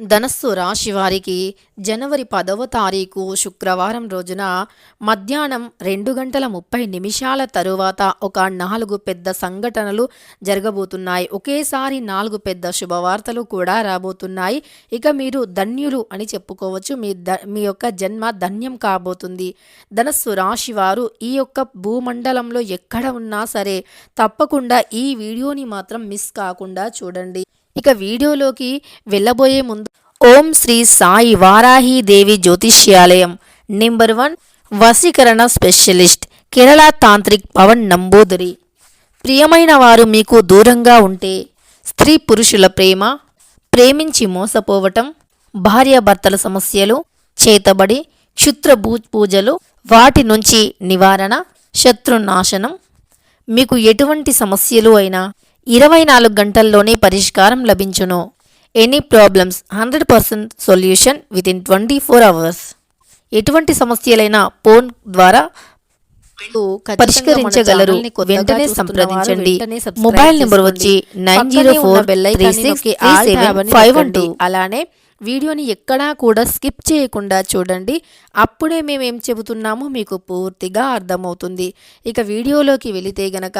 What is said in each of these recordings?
ధనస్సు రాశి వారికి జనవరి పదవ తారీఖు శుక్రవారం రోజున మధ్యాహ్నం రెండు గంటల ముప్పై నిమిషాల తరువాత ఒక నాలుగు పెద్ద సంఘటనలు జరగబోతున్నాయి. ఒకేసారి నాలుగు పెద్ద శుభవార్తలు కూడా రాబోతున్నాయి. ఇక మీరు ధన్యులు అని చెప్పుకోవచ్చు. మీ ద మీ యొక్క జన్మ ధన్యం కాబోతుంది. ధనస్సు రాశి వారు ఈ యొక్క భూమండలంలో ఎక్కడ ఉన్నా సరే తప్పకుండా ఈ వీడియోని మాత్రం మిస్ కాకుండా చూడండి. ఇక వీడియోలోకి వెళ్ళబోయే ముందు ఓం శ్రీ సాయి వారాహి దేవి జ్యోతిష్యాలయం నెంబర్ వన్ వశీకరణ స్పెషలిస్ట్ కేరళ తాంత్రిక్ పవన్ నంబూదరి. ప్రియమైన వారు మీకు దూరంగా ఉంటే స్త్రీ పురుషుల ప్రేమ ప్రేమించి మోసపోవటం భార్యాభర్తల సమస్యలు చేతబడి క్షుత్ర భూ పూజలు వాటి నుంచి నివారణ శత్రునాశనం మీకు ఎటువంటి సమస్యలు అయినా ఇరవై నాలుగు గంటల్లోనే పరిష్కారం లభించును. Any problems hundred percent solution with in twenty four hours ఎటువంటి సమస్యలైనా ఫోన్ ద్వారా పరిష్కరించగలరు. వెంటనే సంప్రదించండి. మొబైల్ నెంబర్ వచ్చి nine zero four three six five one two. అలానే వీడియోని ఎక్కడా కూడా స్కిప్ చేయకుండా చూడండి. అప్పుడే మేమేం చెబుతున్నామో మీకు పూర్తిగా అర్థమవుతుంది. ఇక వీడియోలోకి వెళితే గనక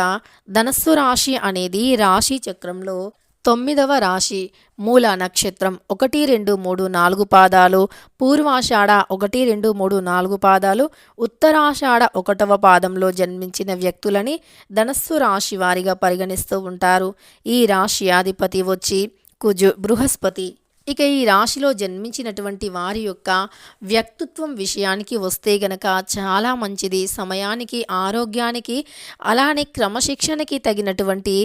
ధనస్సు రాశి అనేది రాశి చక్రంలో తొమ్మిదవ రాశి. మూల నక్షత్రం ఒకటి రెండు మూడు నాలుగు పాదాలు. పూర్వాషాఢ ఒకటి రెండు మూడు నాలుగు పాదాలు. ఉత్తరాషాఢ ఒకటవ పాదంలో జన్మించిన వ్యక్తులని ధనస్సు రాశి వారిగా పరిగణిస్తూ ఉంటారు. ఈ రాశి అధిపతి వచ్చి కుజు బృహస్పతి. ఇక ఈ రాశిలో జన్మించినటువంటి వారి యొక్క వ్యక్తిత్వం విషయానికి వస్తే గనక చాలా మంచిది. సమయానికి ఆరోగ్యానికి అలానే క్రమశిక్షణకి తగినటువంటి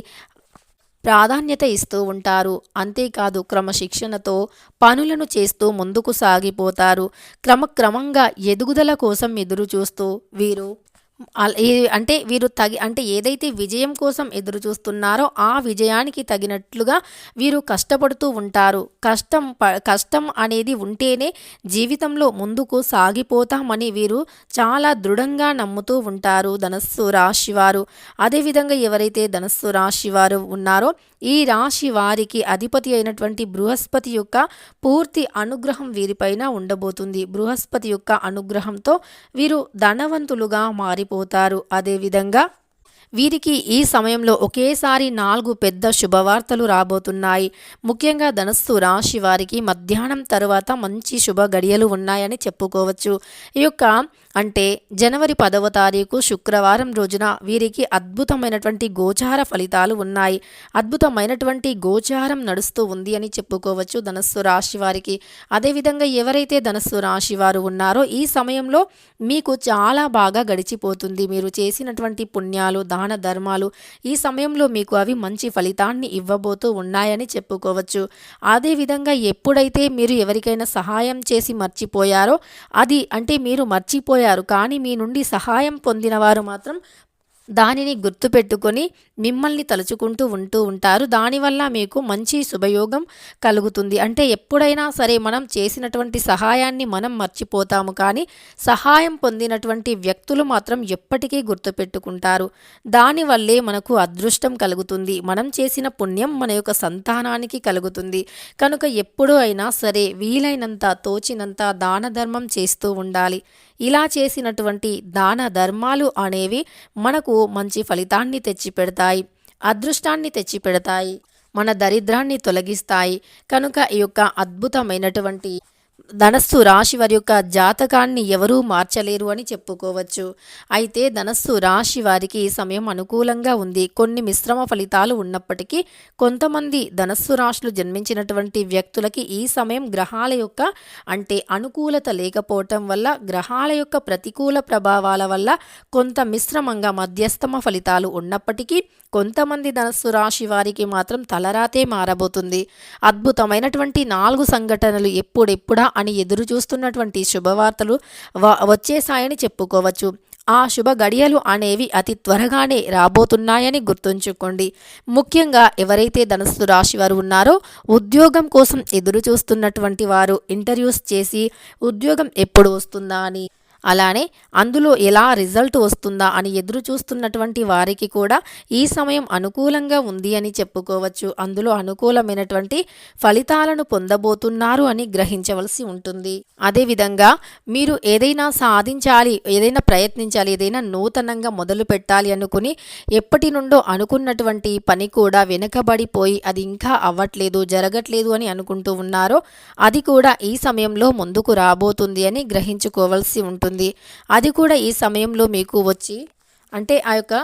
ప్రాధాన్యత ఇస్తూ ఉంటారు. అంతేకాదు క్రమశిక్షణతో పనులను చేస్తూ ముందుకు సాగిపోతారు. క్రమక్రమంగా ఎదుగుదల కోసం ఎదురు చూస్తూ వీరు అంటే వీరు తగి అంటే ఏదైతే విజయం కోసం ఎదురు చూస్తున్నారో ఆ విజయానికి తగినట్లుగా వీరు కష్టపడుతూ ఉంటారు. కష్టం ప కష్టం అనేది ఉంటేనే జీవితంలో ముందుకు సాగిపోతామని వీరు చాలా దృఢంగా నమ్ముతూ ఉంటారు ధనస్సు రాశి వారు. అదేవిధంగా ఎవరైతే ధనస్సు రాశి వారు ఉన్నారో ఈ రాశి వారికి అధిపతి అయినటువంటి బృహస్పతి యొక్క పూర్తి అనుగ్రహం వీరిపైన ఉండబోతుంది. బృహస్పతి యొక్క అనుగ్రహంతో వీరు ధనవంతులుగా మారి మారిపోతారు అదేవిధంగా వీరికి ఈ సమయంలో ఒకేసారి నాలుగు పెద్ద శుభవార్తలు రాబోతున్నాయి. ముఖ్యంగా ధనస్సు రాశి వారికి మధ్యాహ్నం తరువాత మంచి శుభ గడియలు ఉన్నాయని చెప్పుకోవచ్చు. ఈ యొక్క అంటే జనవరి పదవ తారీఖు శుక్రవారం రోజున వీరికి అద్భుతమైనటువంటి గోచార ఫలితాలు ఉన్నాయి. అద్భుతమైనటువంటి గోచారం నడుస్తూ ఉంది అని చెప్పుకోవచ్చు ధనస్సు రాశి వారికి. అదేవిధంగా ఎవరైతే ధనస్సు రాశి వారు ఉన్నారో ఈ సమయంలో మీకు చాలా బాగా గడిచిపోతుంది. మీరు చేసినటువంటి పుణ్యాలు దాన ధర్మాలు. ఈ సమయంలో మీకు అవి మంచి ఫలితాన్ని ఇవ్వబోతూ ఉన్నాయని చెప్పుకోవచ్చు. అదేవిధంగా ఎప్పుడైతే మీరు ఎవరికైనా సహాయం చేసి మర్చిపోయారో అది అంటే మీరు మర్చిపోయారు కానీ మీ నుండి సహాయం పొందిన వారు మాత్రం దానిని గుర్తుపెట్టుకొని మిమ్మల్ని తలుచుకుంటూ ఉంటూ ఉంటారు. దానివల్ల మీకు మంచి శుభయోగం కలుగుతుంది. అంటే ఎప్పుడైనా సరే మనం చేసినటువంటి సహాయాన్ని మనం మర్చిపోతాము. కానీ సహాయం పొందినటువంటి వ్యక్తులు మాత్రం ఎప్పటికీ గుర్తుపెట్టుకుంటారు. దానివల్లే మనకు అదృష్టం కలుగుతుంది. మనం చేసిన పుణ్యం మన యొక్క సంతానానికి కలుగుతుంది. కనుక ఎప్పుడూ అయినా సరే వీలైనంత తోచినంత దాన ధర్మం చేస్తూ ఉండాలి. ఇలా చేసినటువంటి దాన ధర్మాలు అనేవి మనకు మంచి ఫలితాన్ని తెచ్చిపెడతాయి అదృష్టాన్ని తెచ్చిపెడతాయి మన దరిద్రాన్ని తొలగిస్తాయి. కనుక ఈ యొక్క అద్భుతమైనటువంటి ధనస్సు రాశి వారి యొక్క జాతకాన్ని ఎవరూ మార్చలేరు అని చెప్పుకోవచ్చు. అయితే ధనస్సు రాశి వారికి ఈ సమయం అనుకూలంగా ఉంది. కొన్ని మిశ్రమ ఫలితాలు ఉన్నప్పటికీ కొంతమంది ధనస్సు రాశులు జన్మించినటువంటి వ్యక్తులకి ఈ సమయం గ్రహాల యొక్క అంటే అనుకూలత లేకపోవటం వల్ల గ్రహాల యొక్క ప్రతికూల ప్రభావాల వల్ల కొంత మిశ్రమంగా మధ్యస్థమ ఫలితాలు ఉన్నప్పటికీ కొంతమంది ధనస్సు రాశి వారికి మాత్రం తలరాతే మారబోతుంది. అద్భుతమైనటువంటి నాలుగు సంఘటనలు ఎప్పుడెప్పుడా అని ఎదురు చూస్తున్నటువంటి శుభవార్తలు వ- వచ్చేసాయని చెప్పుకోవచ్చు. ఆ శుభ గడియలు అనేవి అతి త్వరగానే రాబోతున్నాయని గుర్తుంచుకోండి. ముఖ్యంగా ఎవరైతే ధనస్సు రాశి వారు ఉన్నారో ఉద్యోగం కోసం ఎదురు చూస్తున్నటువంటి వారు ఇంటర్వ్యూస్ చేసి ఉద్యోగం ఎప్పుడు వస్తుందా అని అలానే అందులో ఎలా రిజల్ట్ వస్తుందా అని ఎదురు చూస్తున్నటువంటి వారికి కూడా ఈ సమయం అనుకూలంగా ఉంది అని చెప్పుకోవచ్చు. అందులో అనుకూలమైనటువంటి ఫలితాలను పొందబోతున్నారు అని గ్రహించవలసి ఉంటుంది. అదేవిధంగా మీరు ఏదైనా సాధించాలి ఏదైనా ప్రయత్నించాలి ఏదైనా నూతనంగా మొదలు పెట్టాలి అనుకుని ఎప్పటి నుండో అనుకున్నటువంటి పని కూడా వెనుకబడిపోయి అది ఇంకా అవ్వట్లేదు జరగట్లేదు అని అనుకుంటూ ఉన్నారో అది కూడా ఈ సమయంలో ముందుకు రాబోతుంది అని గ్రహించుకోవాల్సి ఉంటుంది అది కూడా ఈ సమయంలో మీకు వచ్చి అంటే ఆ యొక్క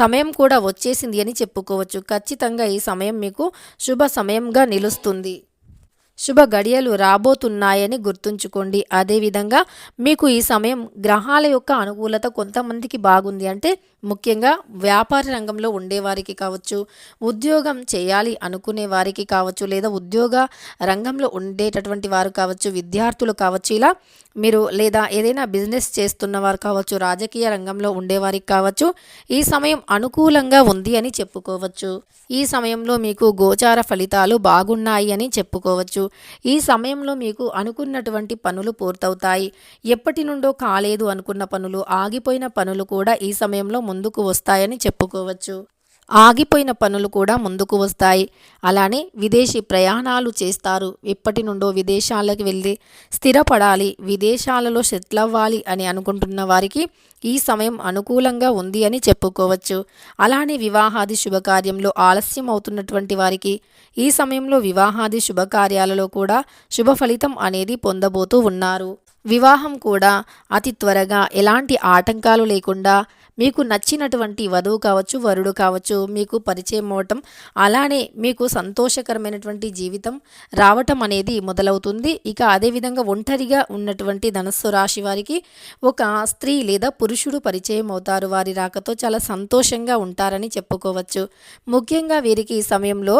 సమయం కూడా వచ్చేసింది అని చెప్పుకోవచ్చు. ఖచ్చితంగా ఈ సమయం మీకు శుభ సమయంగా నిలుస్తుంది. శుభ గడియలు రాబోతున్నాయని గుర్తుంచుకోండి. అదేవిధంగా మీకు ఈ సమయం గ్రహాల యొక్క అనుకూలత కొంతమందికి బాగుంది అంటే ముఖ్యంగా వ్యాపార రంగంలో ఉండేవారికి కావచ్చు ఉద్యోగం చేయాలి అనుకునే వారికి కావచ్చు లేదా ఉద్యోగ రంగంలో ఉండేటటువంటి వారు కావచ్చు విద్యార్థులు కావచ్చు ఇలా మీరు లేదా ఏదైనా బిజినెస్ చేస్తున్న వారు కావచ్చు రాజకీయ రంగంలో ఉండేవారికి కావచ్చు ఈ సమయం అనుకూలంగా ఉంది అని చెప్పుకోవచ్చు. ఈ సమయంలో మీకు గోచార ఫలితాలు బాగున్నాయి అని చెప్పుకోవచ్చు. ఈ సమయంలో మీకు అనుకున్నటువంటి పనులు పూర్తవుతాయి. ఎప్పటి నుండో కాలేదు అనుకున్న పనులు ఆగిపోయిన పనులు కూడా ఈ సమయంలో ముందుకు వస్తాయని చెప్పుకోవచ్చు. ఆగిపోయిన పనులు కూడా ముందుకు వస్తాయి. అలానే విదేశీ ప్రయాణాలు చేస్తారు. ఎప్పటి నుండో విదేశాలకు వెళ్ళి స్థిరపడాలి. విదేశాలలో సెటిల్ అవ్వాలి అని అనుకుంటున్న వారికి ఈ సమయం అనుకూలంగా ఉంది అని చెప్పుకోవచ్చు. అలానే వివాహాది శుభకార్యంలో ఆలస్యం అవుతున్నటువంటి వారికి ఈ సమయంలో వివాహాది శుభకార్యాలలో కూడా శుభ ఫలితం అనేది పొందబోతూ ఉన్నారు. వివాహం కూడా అతి త్వరగా ఎలాంటి ఆటంకాలు లేకుండా మీకు నచ్చినటువంటి వధువు కావచ్చు వరుడు కావచ్చు మీకు పరిచయం అవ్వటం అలానే మీకు సంతోషకరమైనటువంటి జీవితం రావటం అనేది మొదలవుతుంది. ఇక అదేవిధంగా ఒంటరిగా ఉన్నటువంటి ధనస్సు రాశి వారికి ఒక స్త్రీ లేదా పురుషుడు పరిచయం అవుతారు. వారి రాకతో చాలా సంతోషంగా ఉంటారని చెప్పుకోవచ్చు. ముఖ్యంగా వీరికి ఈ సమయంలో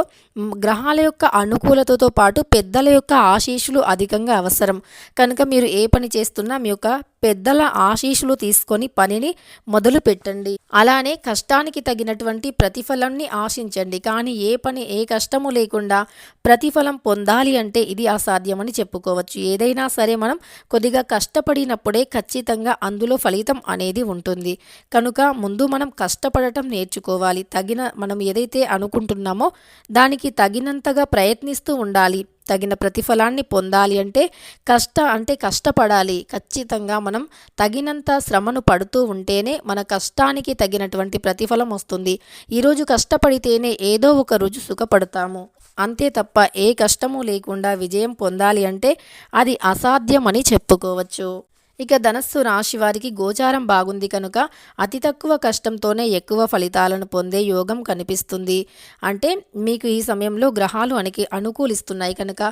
గ్రహాల యొక్క అనుకూలతతో పాటు పెద్దల యొక్క ఆశీస్సులు అధికంగా అవసరం. కనుక మీరు ఏ పని చేస్తున్నా మీ యొక్క పెద్దల ఆశీస్సులు తీసుకొని పనిని మొదలు పెట్టండి అలానే కష్టానికి తగినటువంటి ప్రతిఫలాన్ని ఆశించండి. కానీ ఏ పని ఏ కష్టము లేకుండా ప్రతిఫలం పొందాలి అంటే ఇది అసాధ్యమని చెప్పుకోవచ్చు. ఏదైనా సరే మనం కొద్దిగా కష్టపడినప్పుడే ఖచ్చితంగా అందులో ఫలితం అనేది ఉంటుంది. కనుక ముందు మనం కష్టపడటం నేర్చుకోవాలి. తగిన మనం ఏదైతే అనుకుంటున్నామో దానికి తగినంతగా ప్రయత్నిస్తూ ఉండాలి. తగిన ప్రతిఫలాన్ని పొందాలి అంటే కష్ట అంటే కష్టపడాలి. ఖచ్చితంగా మనం తగినంత శ్రమను పడుతూ ఉంటేనే మన కష్టానికి తగినటువంటి ప్రతిఫలం వస్తుంది. ఈరోజు కష్టపడితేనే ఏదో ఒక రోజు సుఖపడతాము. అంతే తప్ప ఏ కష్టము లేకుండా విజయం పొందాలి అంటే అది అసాధ్యమని చెప్పుకోవచ్చు. ఇక ధనస్సు రాశి వారికి గోచారం బాగుంది కనుక అతి తక్కువ కష్టంతోనే ఎక్కువ ఫలితాలను పొందే యోగం కనిపిస్తుంది. అంటే మీకు ఈ సమయంలో గ్రహాలు అనికి అనుకూలిస్తున్నాయి కనుక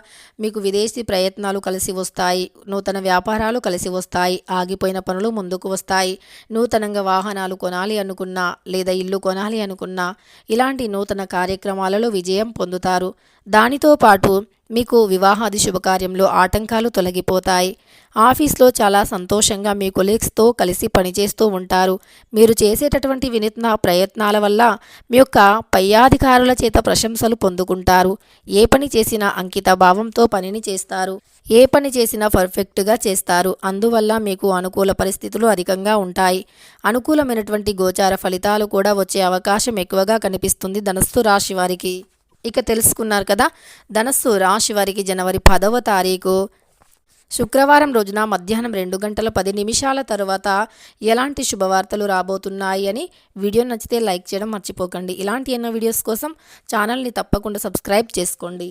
మీకు విదేశీ ప్రయత్నాలు కలిసి వస్తాయి నూతన వ్యాపారాలు కలిసి వస్తాయి ఆగిపోయిన పనులు ముందుకు వస్తాయి. నూతనంగా వాహనాలు కొనాలి అనుకున్నా లేదా ఇల్లు కొనాలి అనుకున్నా ఇలాంటి నూతన కార్యక్రమాలలో విజయం పొందుతారు. దానితో పాటు మీకు వివాహాది శుభకార్యంలో ఆటంకాలు తొలగిపోతాయి. ఆఫీస్లో చాలా సంతోషంగా మీ కొలీగ్స్తో కలిసి పనిచేస్తూ ఉంటారు. మీరు చేసేటటువంటి వినూత్న ప్రయత్నాల వల్ల మీ యొక్క పై అధికారుల చేత ప్రశంసలు పొందుకుంటారు. ఏ పని చేసినా అంకిత భావంతో పనిని చేస్తారు. ఏ పని చేసినా పర్ఫెక్ట్గా చేస్తారు. అందువల్ల మీకు అనుకూల పరిస్థితులు అధికంగా ఉంటాయి. అనుకూలమైనటువంటి గోచార ఫలితాలు కూడా వచ్చే అవకాశం ఎక్కువగా కనిపిస్తుంది ధనస్సు రాశి వారికి. ఇక తెలుసుకున్నారు కదా ధనస్సు రాశి వారికి జనవరి పదవ తారీఖు. శుక్రవారం రోజున మధ్యాహ్నం రెండు గంటల పది నిమిషాల తర్వాత ఎలాంటి శుభవార్తలు రాబోతున్నాయి అని వీడియో నచ్చితే లైక్ చేయడం మర్చిపోకండి. ఇలాంటి ఎన్నో వీడియోస్ కోసం ఛానల్ని తప్పకుండా సబ్స్క్రైబ్ చేసుకోండి.